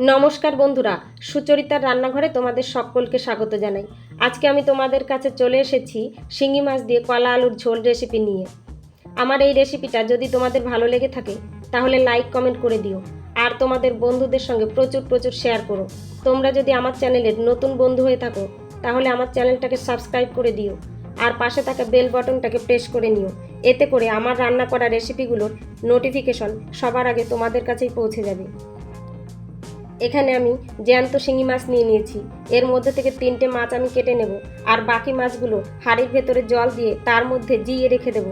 নমস্কার বন্ধুরা, সুচরিতার রান্নাঘরে তোমাদের সকলকে স্বাগত জানাই। আজকে আমি তোমাদের কাছে চলে এসেছি শিঙি মাছ দিয়ে কলা আলুর ঝোল রেসিপি নিয়ে। আমার এই রেসিপিটা যদি তোমাদের ভালো লেগে থাকে, তাহলে লাইক কমেন্ট করে দিও। আর তোমাদের বন্ধুদের সঙ্গে প্রচুর প্রচুর শেয়ার করো। তোমরা যদি আমার চ্যানেলের নতুন বন্ধু হয়ে থাকো, তাহলে আমার চ্যানেলটাকে সাবস্ক্রাইব করে দিও। আর পাশে থাকা বেল বাটনটাকে প্রেস করে নিও। এতে করে আমার রান্না করা রেসিপিগুলোর নোটিফিকেশন সবার আগে তোমাদের কাছেই পৌঁছে যাবে। এখানে আমি জ্যান্ত শিঙি মাছ নিয়ে নিয়েছি। এর মধ্যে থেকে তিনটে মাছ আমি কেটে নেব আর বাকি মাছগুলো হাড়ির ভেতরে জল দিয়ে তার মধ্যে জিয়ে রেখে দেব।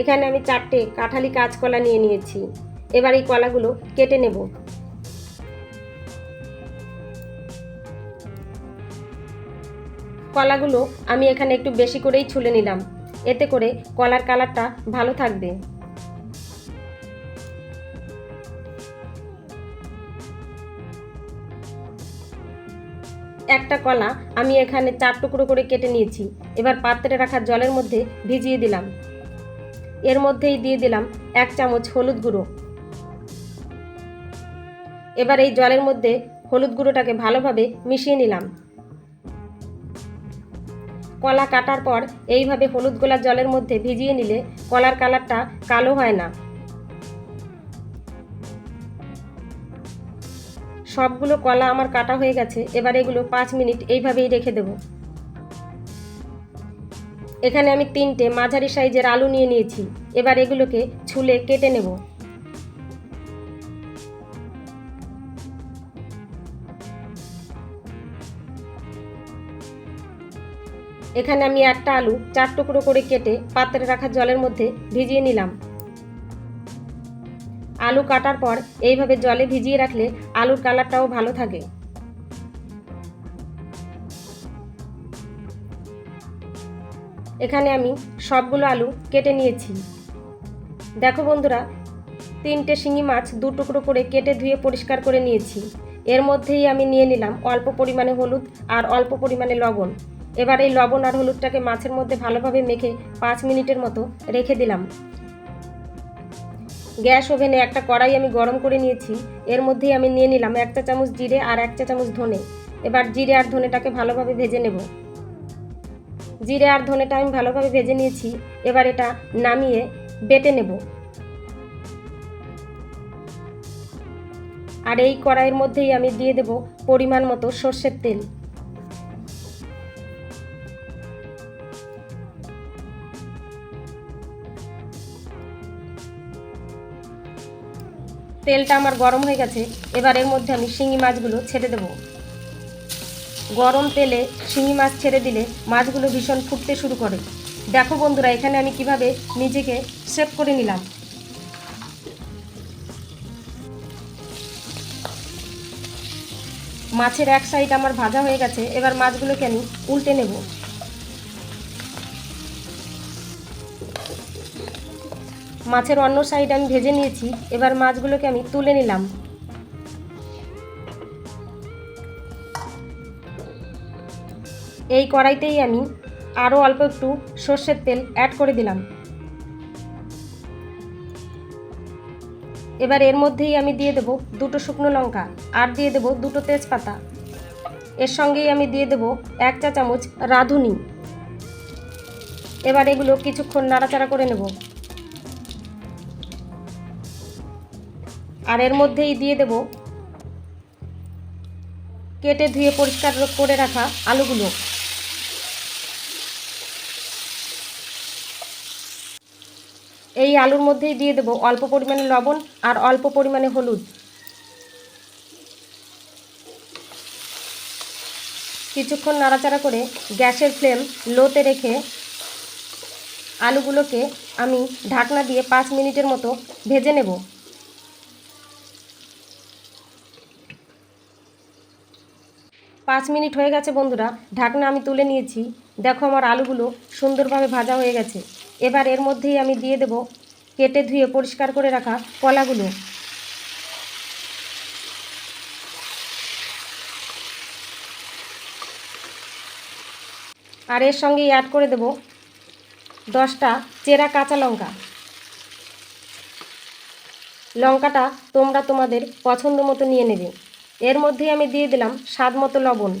এখানে আমি চারটে কাঁঠালি কাঁচকলা নিয়ে নিয়েছি। এবার এই কলাগুলো কেটে নেব। কলাগুলো আমি এখানে একটু বেশি করেই ছুলে নিলাম। এতে করে কলার কালারটা ভালো থাকবে। একটা কলা আমি এখানে চার টুকরো করে কেটে নিয়েছি। এবার পাত্রে রাখা জলের মধ্যে ভিজিয়ে দিলাম। এর মধ্যেই দিয়ে দিলাম এক চামচ হলুদ গুঁড়ো। এবার এই জলের মধ্যে হলুদ গুঁড়োটাকে ভালোভাবে মিশিয়ে নিলাম। কলা কাটার পর এইভাবে হলুদ গোলা জলের মধ্যে ভিজিয়ে নিলে কলার কালারটা কালো হয় না। সবগুলো কলা আমার কাটা হয়ে গেছে, এবার এগুলো পাঁচ মিনিট এইভাবেই রেখে দেব। এখানে আমি তিনটে মাঝারি সাইজের আলু নিয়ে নিয়েছি, এবার এগুলোকে ছুলে কেটে নেব। এখানে আমি একটা আলু চার টুকরো করে কেটে পাত্রে রাখা জলের মধ্যে ভিজিয়ে নিলাম। আলু কাটার পর এইভাবে জলে ভিজিয়ে রাখলে আলুর কালারটাও ভালো থাকে। এখানে আমি সবগুলো আলু কেটে নিয়েছি। দেখো বন্ধুরা, তিনটে শিঙি মাছ দু টুকরো করে কেটে ধুয়ে পরিষ্কার করে নিয়েছি। এর মধ্যেই আমি নিয়ে নিলাম অল্প পরিমাণে হলুদ আর অল্প পরিমাণে লবণ। এবার এই লবণ আর হলুদটাকে মাছের মধ্যে ভালোভাবে মেখে পাঁচ মিনিটের মতো রেখে দিলাম। গ্যাস ওভেনে একটা কড়াই আমি গরম করে নিয়েছি। এর মধ্যেই আমি নিয়ে নিলাম এক চা চামচ জিরে আর এক চা চামচ ধনে। এবার জিরে আর ধনেটাকে ভালোভাবে ভেজে নেব। জিরে আর ধনেটা আমি ভালোভাবে ভেজে নিয়েছি। এবার এটা নামিয়ে বেটে নেব। আর এই কড়াইয়ের মধ্যেই আমি দিয়ে দেব পরিমাণ মতো সর্ষের তেল। তেলটা আমার গরম হয়ে গেছে, এবার এর মধ্যে আমি শিঙি মাছগুলো ছেড়ে দেব। গরম তেলে শিঙি মাছ ছেড়ে দিলে মাছগুলো ভীষণ ফুটতে শুরু করে। দেখো বন্ধুরা, এখানে আমি কীভাবে নিজেকে সেভ করে নিলাম। মাছের এক সাইড আমার ভাজা হয়ে গেছে, এবার মাছগুলোকে আমি উল্টে নেব। মাছের অন্য সাইড আমি ভেজে নিয়েছি। এবার মাছগুলোকে আমি তুলে নিলাম। এই কড়াইতেই আমি আরও অল্প একটু সর্ষের তেল অ্যাড করে দিলাম। এবার এর মধ্যেই আমি দিয়ে দেব দুটো শুকনো লঙ্কা আর দিয়ে দেব দুটো তেজপাতা। এর সঙ্গেই আমি দিয়ে দেব এক চা চামচ রাঁধুনি। এবার এগুলো কিছুক্ষণ নাড়াচাড়া করে নেব। আর এর মধ্যেই দিয়ে দেব কেটে ধুয়ে পরিষ্কার করে রাখা আলুগুলো। এই আলুর মধ্যেই দিয়ে দেব অল্প পরিমাণে লবণ আর অল্প পরিমাণে হলুদ। কিছুক্ষণ নাড়াচাড়া করে গ্যাসের ফ্লেম লোতে রেখে আলুগুলোকে আমি ঢাকনা দিয়ে পাঁচ মিনিটের মতো ভেজে নেব। পাঁচ মিনিট হয়ে গেছে বন্ধুরা, ঢাকনা আমি তুলে নিয়েছি। দেখো আমার আলুগুলো সুন্দরভাবে ভাজা হয়ে গেছে। এবার এর মধ্যেই আমি দিয়ে দেব কেটে ধুয়ে পরিষ্কার করে রাখা কলাগুলো। আর এর সঙ্গেই অ্যাড করে দেব দশটা চেরা কাঁচা লঙ্কা। লঙ্কাটা তোমরা তোমাদের পছন্দ মতো নিয়ে নেবে। এর মধ্যেই আমি দিয়ে দিলাম স্বাদ মতো লবণ।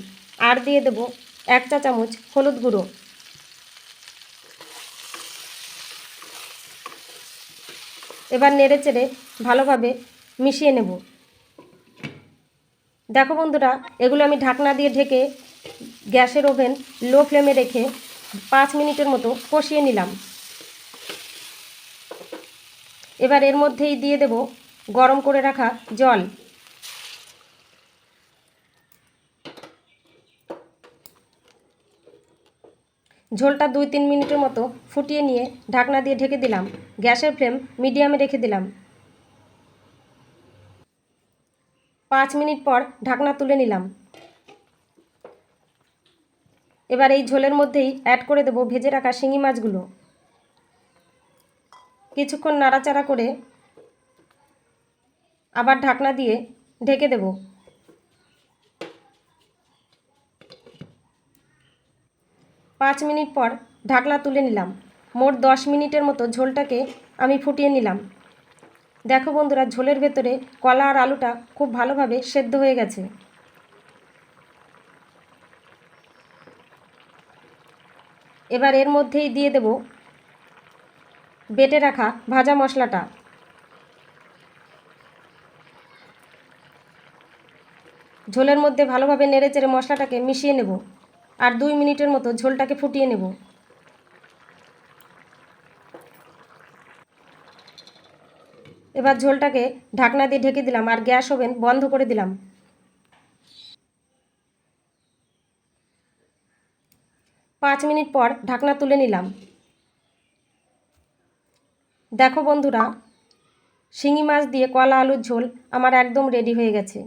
আর দিয়ে দেব এক চা চামচ হলুদ গুঁড়ো। এবার নেড়ে চেড়ে ভালোভাবে মিশিয়ে নেব। দেখো বন্ধুরা, এগুলো আমি ঢাকনা দিয়ে ঢেকে গ্যাসের ওভেন লো ফ্লেমে রেখে পাঁচ মিনিটের মতো কষিয়ে নিলাম। এবার এর মধ্যেই দিয়ে দেব গরম করে রাখা জল। ঝোলটা দুই তিন মিনিটের মতো ফুটিয়ে নিয়ে ঢাকনা দিয়ে ঢেকে দিলাম। গ্যাসের ফ্লেম মিডিয়ামে রেখে দিলাম। পাঁচ মিনিট পর ঢাকনা তুলে নিলাম। এবার এই ঝোলের মধ্যেই অ্যাড করে দেবো ভেজে রাখা শিঙি মাছগুলো। কিছুক্ষণ নাড়াচাড়া করে আবার ঢাকনা দিয়ে ঢেকে দেব। পাঁচ মিনিট পর ঢাকনা তুলে নিলাম। মোট দশ মিনিটের মতো ঝোলটাকে আমি ফুটিয়ে নিলাম। দেখো বন্ধুরা, ঝোলের ভেতরে কলা আর আলুটা খুব ভালোভাবে সেদ্ধ হয়ে গেছে। এবার এর মধ্যেই দিয়ে দেব বেটে রাখা ভাজা মশলাটা। ঝোলের মধ্যে ভালোভাবে নেড়ে চেড়ে মশলাটাকে মিশিয়ে নেব। আর দুই মিনিটের মতো ঝোলটাকে ফুটিয়ে নেব। এবার ঝোলটাকে ঢাকনা দিয়ে ঢেকে দিলাম আর গ্যাস ওভেন বন্ধ করে দিলাম। পাঁচ মিনিট পর ঢাকনা তুলে নিলাম। দেখো বন্ধুরা, শিঙি মাছ দিয়ে কলা আলুর ঝোল আমার একদম রেডি হয়ে গেছে।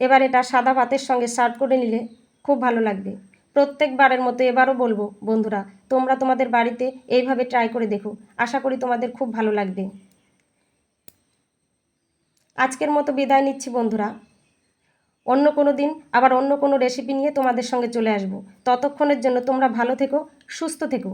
এবার এটা সাদা ভাতের সঙ্গে সার্ভ করে নিলে খুব ভালো লাগবে। প্রত্যেকবারের মতো এবারও বলব, বন্ধুরা, তোমরা তোমাদের বাড়িতে এইভাবে ট্রাই করে দেখো। আশা করি তোমাদের খুব ভালো লাগবে। আজকের মতো বিদায় নিচ্ছি, বন্ধুরা। অন্য কোনো দিন আবার অন্য কোনো রেসিপি নিয়ে তোমাদের সঙ্গে চলে আসব। ততক্ষণের জন্য তোমরা ভালো থেকো, সুস্থ থেকো।